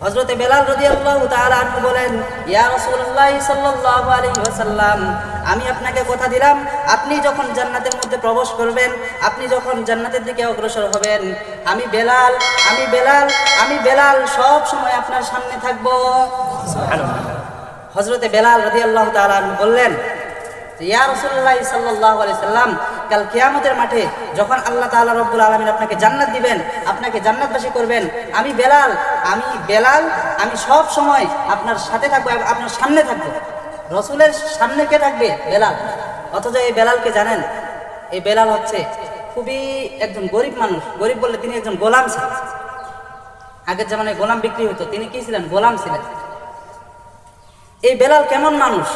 হজরতে বেলাল রাদিয়াল্লাহু তাআলা আনহু বলেন ইয়া রাসূলুল্লাহ সাল্লাল্লাহু আলাইহি ওয়াসাল্লাম আমি আপনাকে কথা দিলাম আপনি যখন জান্নাতের মধ্যে প্রবেশ করবেন আপনি যখন জান্নাতের দিকে অগ্রসর হবেন আমি বেলাল আমি বেলাল আমি বেলাল সব সময় আপনার সামনে থাকব। হজরতে বেলাল রাদিয়াল্লাহু তাআলা আনহু বললেন ইয়া রাসূলুল্লাহ সাল্লাল্লাহু আলাইহি সাল্লাম কাল কেয়ামতের মাঠে যখন আল্লাহ তাআলা রব্বুল আলামিন আপনাকে জান্নাত দিবেন, আপনাকে জান্নাতবাসী করবেন, আমি বেলাল আমি বেলাল, আমি সব সময় আপনার সাথে থাকব আপনার সামনে থাকব। রসুলের সামনে কে থাকবে? বেলাল। অথচ এই বেলালকে জানেন? এই বেলাল হচ্ছে খুবই একজন গরিব মানুষ। গরিব বললে তিনি একজন গোলাম ছিলেন। আগের জামানায় গোলাম বিক্রি হতো। তিনি কি ছিলেন? গোলাম ছিলেন। এই বেলাল কেমন মানুষ?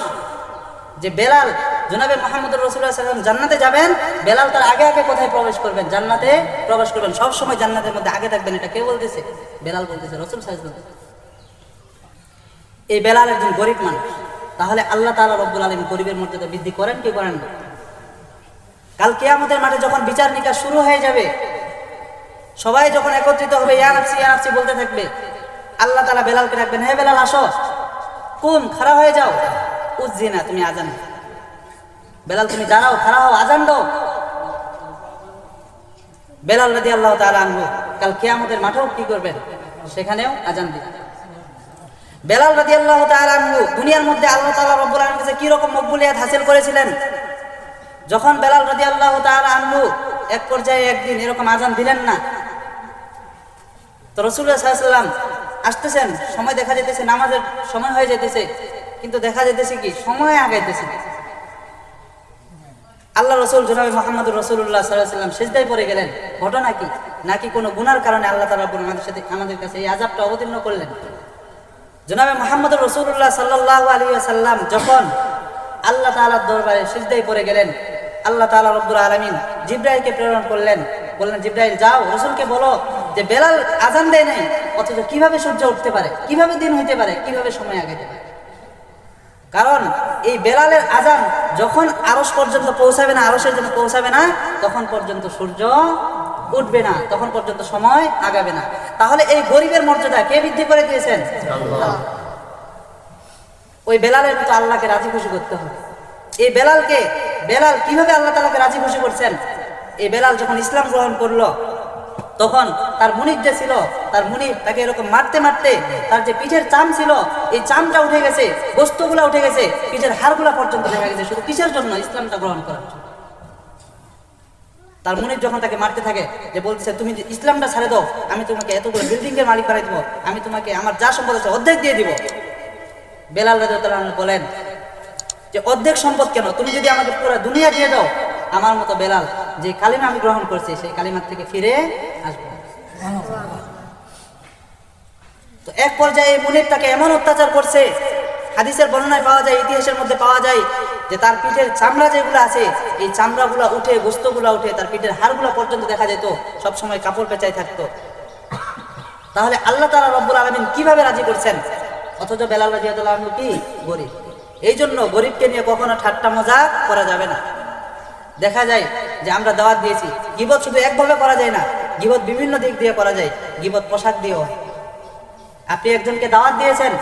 যে বেলাল জনাবে মোহাম্মদ রসুল্লাহ সাল্লাম জান্নাতে যাবেন, বেলাল তার আগে আগে কোথায় প্রবেশ করবেন? জান্নাতে প্রবেশ করবেন। সব সময় জান্নাতের মধ্যে আগে থাকবেন, এটা কে বলতেছে? বেলাল বলতেছে, রসুল সাহেব এই বেলাল একজন গরিব মানুষ। তাহলে আল্লাহ তালা রব্বুল আলম গরিবের মর্যাদা বৃদ্ধি করেন কি করেন না? কাল কেয়ামতের মাঠে যখন বিচার নিকাশ শুরু হয়ে যাবে, সবাই যখন একত্রিত হবে, ইয়া নাফসি ইয়া নাফসি বলতে থাকবে, আল্লাহ তাআলা বেলালকে রাখবেন হ্যাঁ বেলাল, আসো। কুম, খাড়া হয়ে যাও। উজ্জি না তুমি আজান। বেলাল, তুমি দাঁড়াও, খাড়া হও, আজান দাও। বেলাল রাদি আল্লাহ তাআলা আনহু, কাল কিয়ামতের মাঠেও কি করবেন? সেখানেও আজান দিবেন বেলাল রাদি আল্লাহ আনহু, দুনিয়ার মধ্যে আল্লাহ তাআলা রব্বুল আলামিনের কাছে কি রকম মকবুলিয়াত হাসিল করেছিলেন? যখন বেলাল রাদি আল্লাহ তাআলা আনহু এক পর্যায়ে একদিন এরকম আজান দিলেন না, তো রসুল্লাহ সাল্লাম আসতেছেন, সময় দেখা যেতেছে নামাজের সময় হয়ে যেতেছে কিন্তু দেখা যেতেছে কি? সময় আগাইতেছে আল্লাহ রসুল জনাবি মোহাম্মদ রসুল্লাহ সাল্লাম সেজদায় পড়ে গেলেন। ঘটনা কি? নাকি কোনো গুনার কারণে আল্লাহ তালা আমাদের সাথে আমাদের কাছে এই আজাবটা অবতীর্ণ করলেন? জনাবে মোহাম্মদ রসুল্লাহ সাল্লাহ আলী সাল্লাম যখন আল্লাহ তালার দরবারে সিজদায় পড়ে গেলেন, আল্লাহ তালা রব্বুল আলমিন জিব্রাইলকে প্রেরণ করলেন। বললেন, জিব্রাইল, যাও, রসুলকে বলো যে বেলাল আজান দেয় নাই, অথচ কীভাবে সূর্য উঠতে পারে? কীভাবে দিন হইতে পারে? কীভাবে সময় আগাইতে পারে? কারণ এই বেলালের আজান যখন আরস পর্যন্ত পৌঁছাবে না আরসের জন্য পৌঁছাবে না, তখন পর্যন্ত সূর্য উঠবে না, তখন পর্যন্ত সময় আগাবে না। তাহলে এই গরিবের মর্যাদা কে বৃদ্ধি করে দিয়েছেন? ওই বেলালের মতো আল্লাহকে রাজি খুশি করতে হবে। এই বেলালকে, বেলাল কীভাবে আল্লাহ তালাকে রাজি খুশি করছেন? এই বেলাল যখন ইসলাম গ্রহণ করল তখন তার মুনির যে ছিল, তার মুনির তাকে এরকম মারতে মারতে তার যে পিঠের চাম ছিল, এই চামটা উঠে গেছে গোস্তগুলা উঠে গেছে, পিঠের হাড়গুলা পর্যন্ত দেখা গেছে, শুধু কিসের জন্য ইসলামটা গ্রহণ করার জন্য? তার মুনির যখন তাকে মারতে থাকে, যে বলতেছে, তুমি ইসলামটা ছাড়ে দাও, আমি তোমাকে এতগুলো বিল্ডিং এর মালিক বানাই দিব, আমি তোমাকে আমার যা সম্পদ আছে অর্ধেক দিয়ে দিব। বেলাল রাজা বলেন, যে অর্ধেক সম্পদ কেন? তুমি যদি আমাকে পুরো দুনিয়া দিয়ে দাও আমার মতো বেলাল, যে কালিমা আমি গ্রহণ করছি, সেই কালিমার থেকে ফিরে আসব। তো এক পর্যায়ে মুনির তাকে এমন অত্যাচার করছে, হাদিসের বর্ণনায় পাওয়া যায়, ইতিহাসের মধ্যে পাওয়া যায়, যে তার পিঠের চামড়া যেগুলো আছে, এই চামড়াগুলো উঠে গোস্তগুলো উঠে, তার পিঠের হাড়গুলো পর্যন্ত দেখা যেত, সবসময় কাপড় পেঁচাই থাকতো। তাহলে আল্লাহ তালা রব্বুল আলমিন কীভাবে রাজি করছেন? অথচ বেলাল রাজি আল্লাহ কি? গরিব। এই জন্য গরিবকে নিয়ে কখনো ঠাট্টা মজা করা যাবে না। দেখা যায় যে আমরা দাওয়াত দিয়েছি। গিবত শুধু একভাবে করা যায় না, গিবত বিভিন্ন দিক দিয়ে করা যায়। গিবত পোশাক দিয়েও। আপনি একজনকে দাওয়াত দিয়েছেন,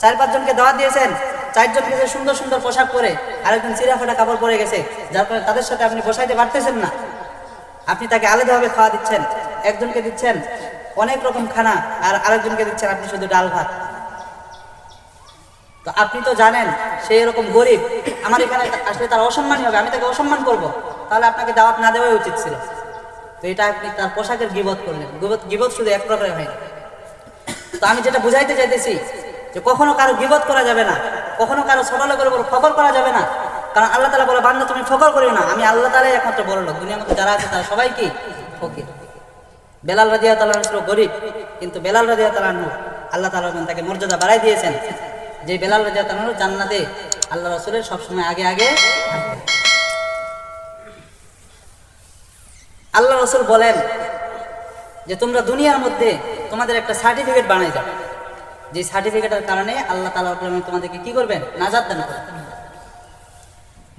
চার পাঁচজনকে দাওয়াত দিয়েছেন, চারজন গেছে সুন্দর সুন্দর পোশাক পরে আরেকজন চিরা ফাটা কাপড় পরে গেছে, যার ফলে তাদের সাথে আপনি বসাইতে পারতেছেন না। আপনি তাকে আলাদাভাবে খাওয়া দিচ্ছেন, একজনকে দিচ্ছেন অনেক রকম খানা আর আরেকজনকে দিচ্ছেন আপনি শুধু ডাল ভাত। তো আপনি তো জানেন, সে এরকম গরিব, আমার এখানে আসলে তার অসম্মানই হবে, আমি তাকে অসম্মান করব। তাহলে আপনাকে দাওয়াত না দেওয়াই উচিত ছিল। তো এটা আপনি তার পোশাকের গিবত করলেন। গিবত শুধু এক প্রকারের হয় তো আমি যেটা বুঝাইতে চাইতেছি, যে কখনো কারও গিবত করা যাবে না, কখনো কারও ছোট লোকের উপর ফকর করা যাবে না। কারণ আল্লাহ তালা বলে, বান্দা, তুমি ফকর করিও না। আমি আল্লাহ তালাই একমাত্র বড় লোক। দুনিয়ার মধ্যে যারা আছে, তারা সবাই কি? ফকির। বেলাল রাজিয়া তালাহ ছিল গরিব, কিন্তু বেলাল রাজিয়া তালাহ আল্লাহ তালা তাকে মর্যাদা বাড়াই দিয়েছেন। যে বেলাল রাজিয়া তালাহ জান্নাতে আল্লাহ রসুলের সবসময় আগে আগে। আল্লাহ রসুল বলেন যে তোমরা দুনিয়ার মধ্যে তোমাদের একটা সার্টিফিকেট বানাই যাও যে সার্টিফিকেটের কারণে আল্লাহ তালা তোমাদেরকে কি করবেন? নাজাদ দান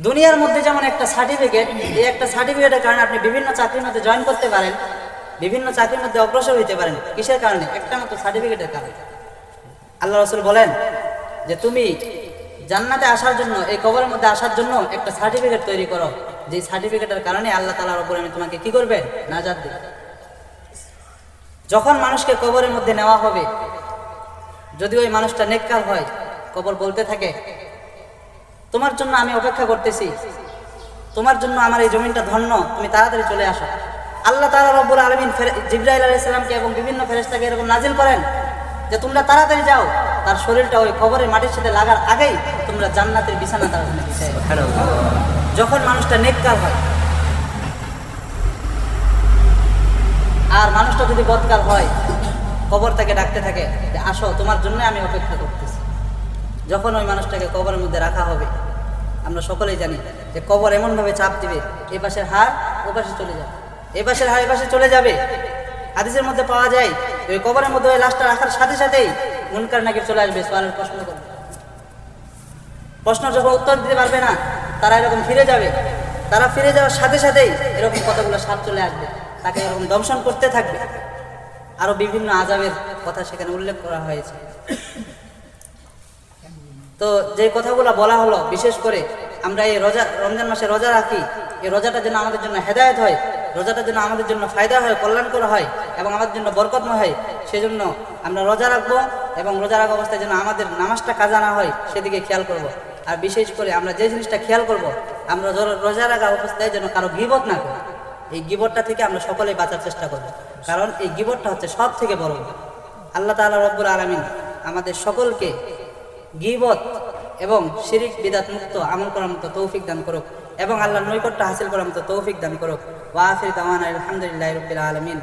দুনিয়ার মধ্যে যেমন একটা সার্টিফিকেট, এই একটা সার্টিফিকেটের কারণে আপনি বিভিন্ন চাকরির মধ্যে জয়েন করতে পারেন, বিভিন্ন চাকরির মধ্যে অগ্রসর হইতে পারেন, কিসের কারণে? একটা মাত্র সার্টিফিকেটের কারণে। আল্লাহ রসুল বলেন যে তুমি জান্নাতে আসার জন্য, এই কবরের মধ্যে আসার জন্য একটা সার্টিফিকেট তৈরি করো। যে সার্টিফিকেটের কারণে আল্লাহ তালার ওপরে আমি তোমাকে কি করবে? নাজাদ দেবে। যখন মানুষকে কবরের মধ্যে নেওয়া হবে, যদি ওই মানুষটা নেককার হয়, কবর বলতে থাকে, তোমার জন্য আমি অপেক্ষা করতেছি। তোমার জন্য আমার এই জমিনটা ধন্য। তুমি তাড়াতাড়ি চলে আসো। আল্লাহ তাআলা রব্বুল আলমিন জিব্রাইল আলাইসালামকে এবং বিভিন্ন ফেরেস্তাকে এরকম নাজিল করেন যে, তোমরা তাড়াতাড়ি যাও। তার শরীরটা ওই কবরের মাটির সাথে লাগার আগেই তোমরা জান্নাতের বিছানা তার যখন মানুষটা নেককার হয়, আর মানুষটা যদি বদকার হয়, কবর তাকে ডাকতে থাকে যে, আসো, তোমার জন্য আমি অপেক্ষা করতেছি। যখন ওই মানুষটাকে কবরের মধ্যে রাখা হবে, আমরা সকলেই জানি যে কবর এমনভাবে চাপ দিবে, এ পাশের হাড়, ও পাশে চলে যাবে। এ পাশের হাড়, এ পাশে চলে যাবে। হাদিসের মধ্যে পাওয়া যায় ওই কবরের মধ্যে ওই লাশটা রাখার সাথে সাথেই মুনকার নাকি চলে আসবে? সোয়ালের প্রশ্ন করবে প্রশ্ন যখন উত্তর দিতে পারবে না, তারা এরকম ফিরে যাবে। তারা ফিরে যাওয়ার সাথে সাথেই এরকম কতগুলো সাপ চলে আসবে। তাকে এরকম দংশন করতে থাকবে। আরও বিভিন্ন আজাবের কথা সেখানে উল্লেখ করা হয়েছে। তো যে কথাগুলো বলা হলো, বিশেষ করে আমরা এই রোজা, রমজান মাসে রোজা রাখি, এই রোজাটা যেন আমাদের জন্য হেদায়ত হয়, রোজাটা যেন আমাদের জন্য ফায়দা হয়, কল্যাণকর হয় এবং আমাদের জন্য বরকতময় হয়, সেজন্য আমরা রোজা রাখব। এবং রোজা রাখা অবস্থায় যেন আমাদের নামাজটা কাজা না হয়, সেদিকে খেয়াল করব। আর বিশেষ করে আমরা যে জিনিসটা খেয়াল করব, আমরা রোজা রাখা অবস্থায় যেন কারও গিবত না করি এই গিবটটা থেকে আমরা সকলেই বাঁচার চেষ্টা করব কারণ এই গিবটটা হচ্ছে সব থেকে বড়। আল্লাহ তাআলা রব্বুল আলমিন আমাদের সকলকে গিবত এবং শিরিক, বিদাত মুক্ত, আমল করার মতো তৌফিক দান করুক এবং আল্লাহর নৈকট্য হাসিল করার মতো তৌফিক দান করুক ওয়াফির দাওয়ান আলহামদুলিল্লাহ রবিল আলমিন